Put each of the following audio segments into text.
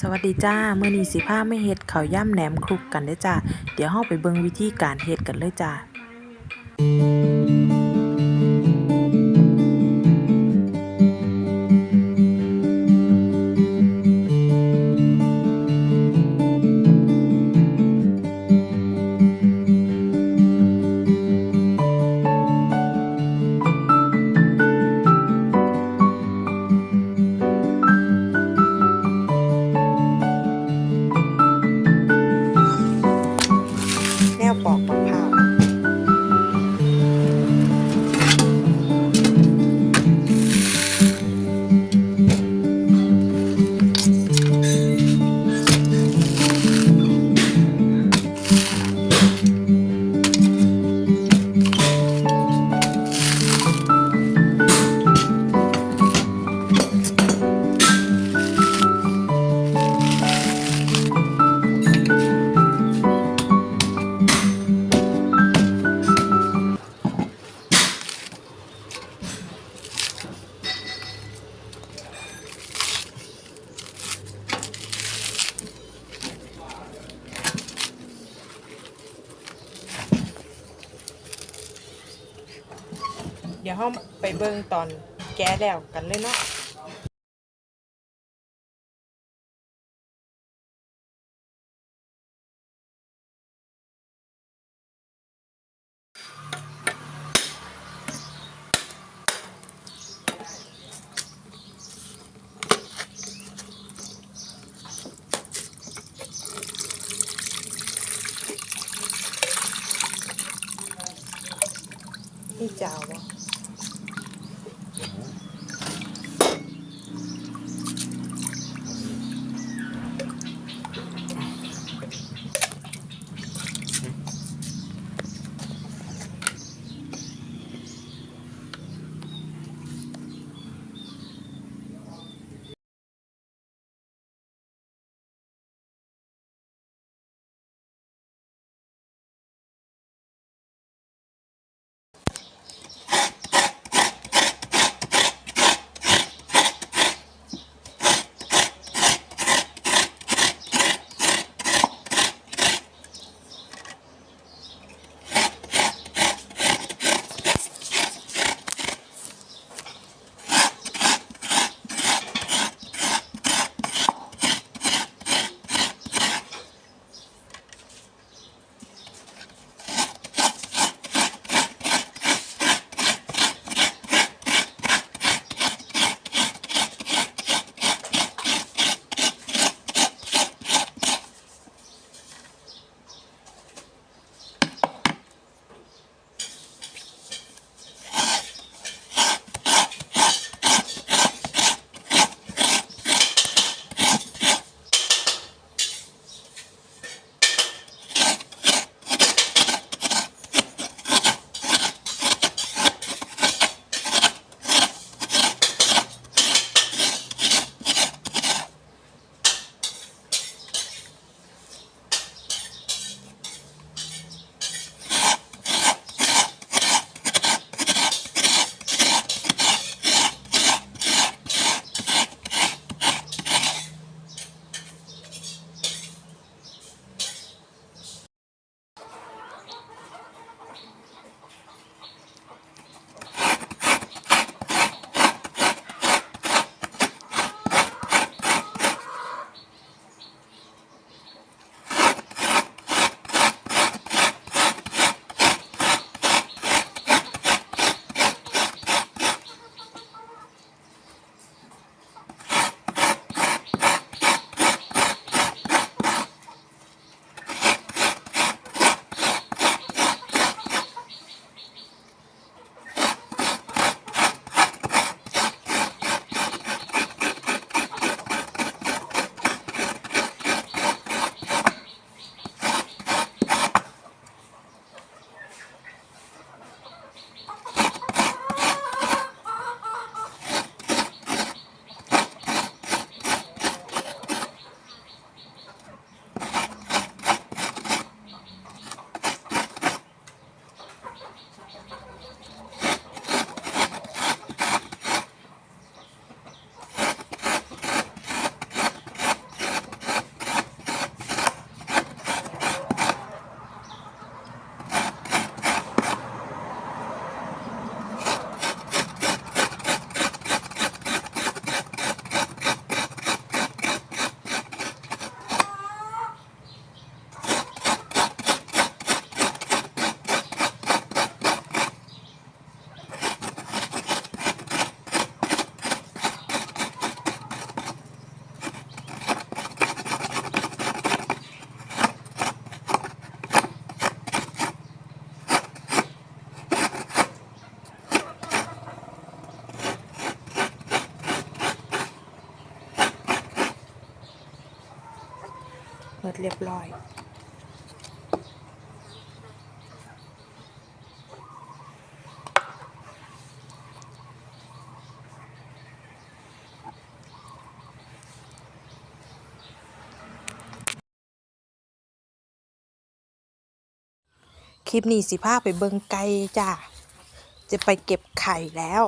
สวัสดีจ้าเมื่อนี้สิพาไม่เฮ็ดข้าย่ำแหนมคลุกกันได้จ้า เดี๋ยวเฮาไปเบิ่งวิธีการเฮ็ดกันเลยจ้า เดี๋ยวเฮาไปเบิ่งตอนแกะแล้วกันเลยเนาะนี่จาวบ่ ดเรียบร้อยคลิปนี้สิพาไปเบิงไก่จ้า จะไปเก็บไข่แล้ว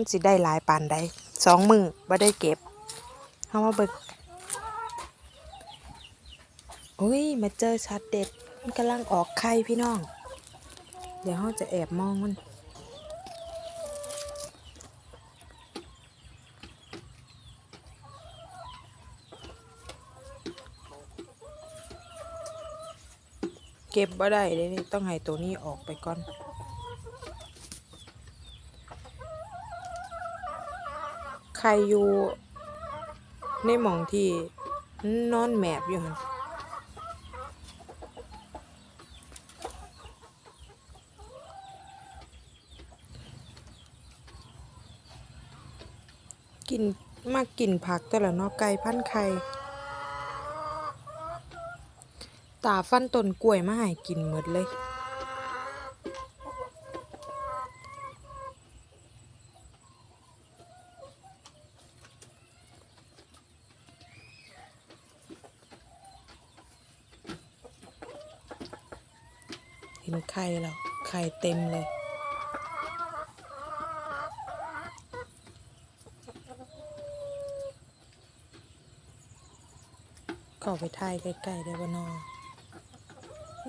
มันสิได้หลายปานใดสองมือบ่ได้เก็บเฮามาเบิกอุ้ยมาเจอชัดเด็ด มันกำลังออกไข่พี่น้อง เดี๋ยวเฮาจะแอบมองมัน เก็บบ่ได้เลยนี่ต้องให้ตัวนี้ออกไปก่อน ใครอยู่ในหมองที่นอนแมบอยู่หันกินมากกินผักแต่ละนอกไก่พันไข่ตาฟันต้นกล้วยมาให้กินหมดเลย เห็นไข่แล้ว ไข่ เต็มเลย เข้าไปถ่ายใกล้ๆได้บ่นอน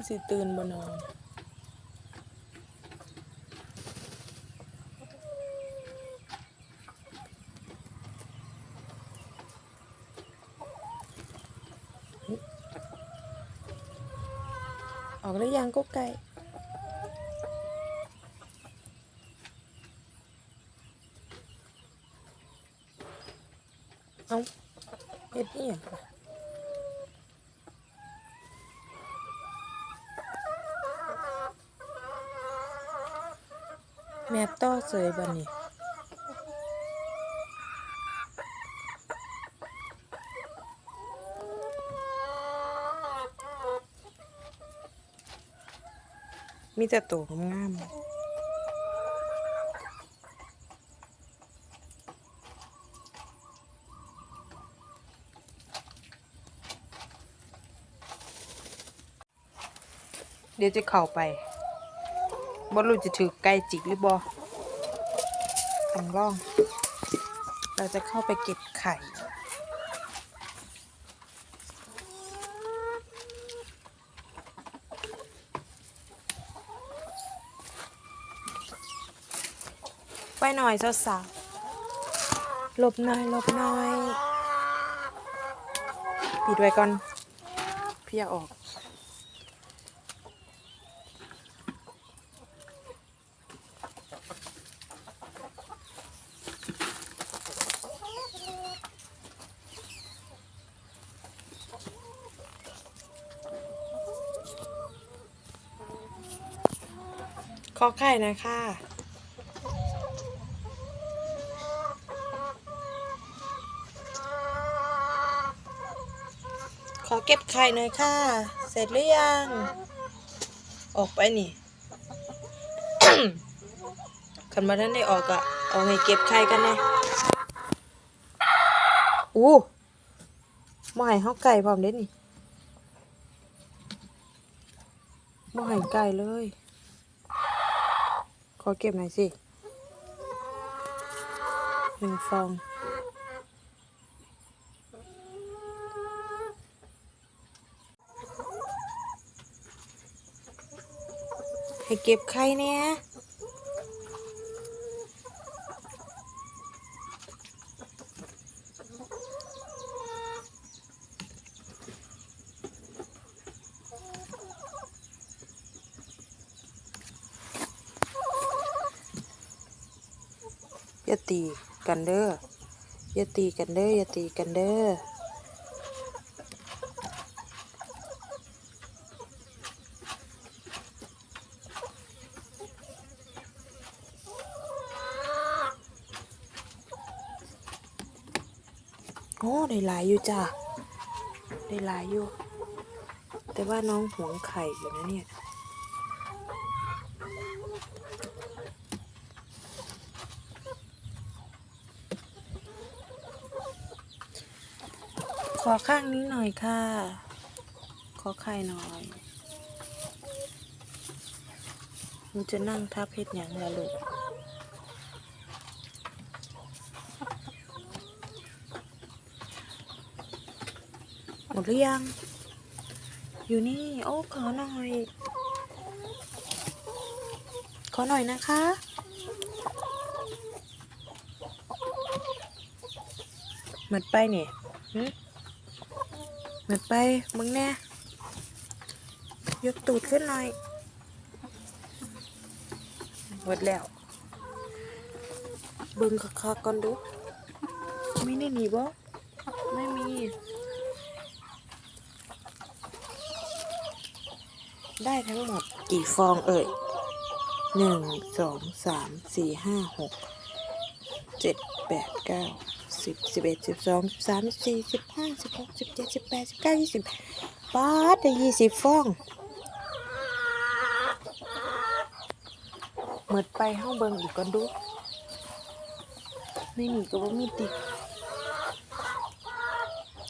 สิตื่นบ่นอนออกแล้วยังก็ไก่ เอาเฮ็ดอีหยังแม่ต่อเสยบัดนี้มีแต่ตัวงาม เดี๋ยวจะเข้าไปบ่รู้จะถือไก่จิกหรือบ่ต้องลอง เราจะเข้าไปเก็บไข่ไปหน่อยสาวๆหลบหน่อยหลบหน่อยปิดไว้ก่อนพี่อยาออก ขอไข่นะค่ะขอเก็บไข่หน่อยค่ะ เสร็จหรือยัง ออกไปนี่คันมาท่านได้ออกอะเอาให้เก็บไข่กันน่อู้มาให้เฮาไก่พร้อมเด้นี่มาให้ไก่เลย อเก็บหน่อยสิหนึ่งฟองให้เก็บไข่เนี่ย อย่าตีกันเด้ออย่าตีกันเด้ออย่าตีกันเด้อโอ้ได้หลายอยู่จ้าได้หลายอยู่ แต่ว่าน้องหวงไข่อยู่นะเนี่ย อข้างนี้หน่อยค่ะ ขอไข่หน่อยมันจะนั่งทับเพชรอยังละลูกหมดหรือยัง อยู่นี่ โอ้ ขอหน่อย ขอหน่อยนะคะ หมดไปเนี่ย หึหมดไป มึงแน่ยกตูดขึ้นหน่อย หมดแล้วเบิ่งคักๆก่อนดู ไม่ได้มีบ่ไม่มี ได้ทั้งหมดกี่ฟองเอ่ยหนึ่งสองสามสี่ห้าหกเจ็ดแปดเก้า สิบสิบเอ็ดสิบสองสิบสามสิบสี่สิบห้าสิบหกสิบเจ็ดสิบแปดสิบเก้ายี่สิบป้าดได้ยี่สิบฟองหมดไปห้องเบิงอีกก่อนดูไม่มีก็บ่มีติด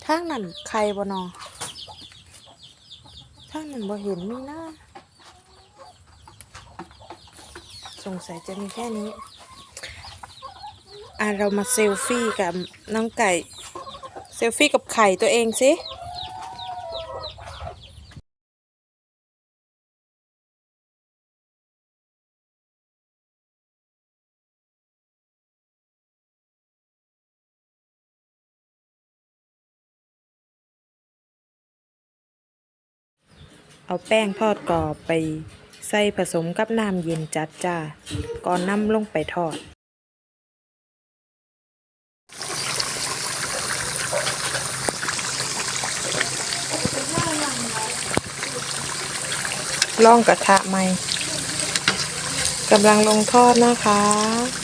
ทางนั้นใครบ่นอถ้าหนึ่งบ่เห็นมีหน้าสงสัยจะมีแค่นี้ อะเรามาเซลฟี่กับน้องไก่ เซลฟี่กับไข่ตัวเองสิเอาแป้งทอดกรอบไป ใส่ผสมกับน้ำเย็นจัดจ้า ก่อนนำลงไปทอด ล่องกระทะใหม่กำลังลงทอดนะคะ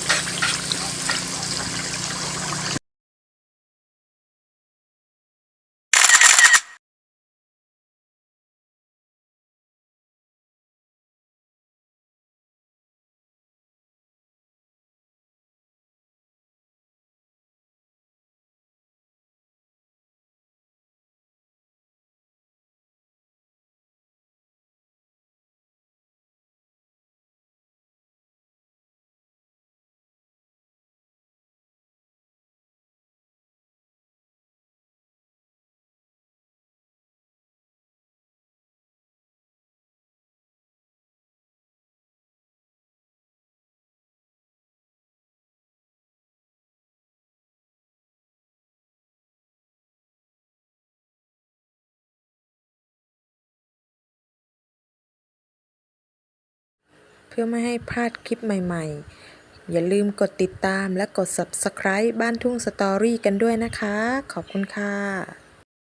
พื่อไม่ให้พลาดคลิปใหม่ๆ อย่าลืมกดติดตามและกด Subscribe บ้านทุ่งสตอรี่กันด้วยนะคะ ขอบคุณค่ะ